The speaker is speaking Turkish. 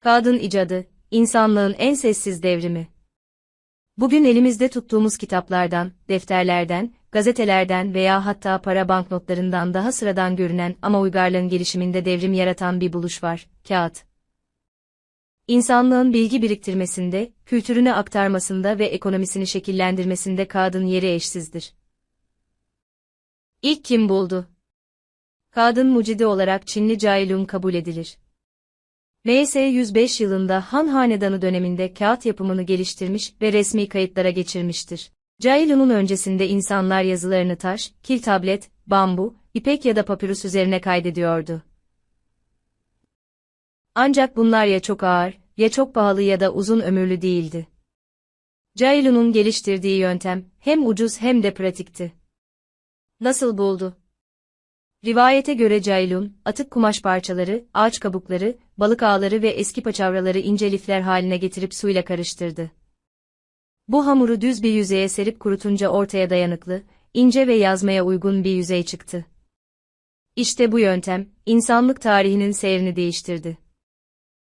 Kağıdın icadı, insanlığın en sessiz devrimi. Bugün elimizde tuttuğumuz kitaplardan, defterlerden, gazetelerden veya hatta para banknotlarından daha sıradan görünen ama uygarlığın gelişiminde devrim yaratan bir buluş var, kağıt. İnsanlığın bilgi biriktirmesinde, kültürünü aktarmasında ve ekonomisini şekillendirmesinde kağıdın yeri eşsizdir. İlk kim buldu? Kağıdın mucidi olarak Çinli Cailun kabul edilir. MS 105 yılında Han Hanedanı döneminde kağıt yapımını geliştirmiş ve resmi kayıtlara geçirmiştir. Cailun'un öncesinde insanlar yazılarını taş, kil tablet, bambu, ipek ya da papirüs üzerine kaydediyordu. Ancak bunlar ya çok ağır, ya çok pahalı ya da uzun ömürlü değildi. Cailun'un geliştirdiği yöntem hem ucuz hem de pratikti. Nasıl buldu? Rivayete göre Cailun, atık kumaş parçaları, ağaç kabukları, balık ağları ve eski paçavraları ince lifler haline getirip suyla karıştırdı. Bu hamuru düz bir yüzeye serip kurutunca ortaya dayanıklı, ince ve yazmaya uygun bir yüzey çıktı. İşte bu yöntem, insanlık tarihinin seyrini değiştirdi.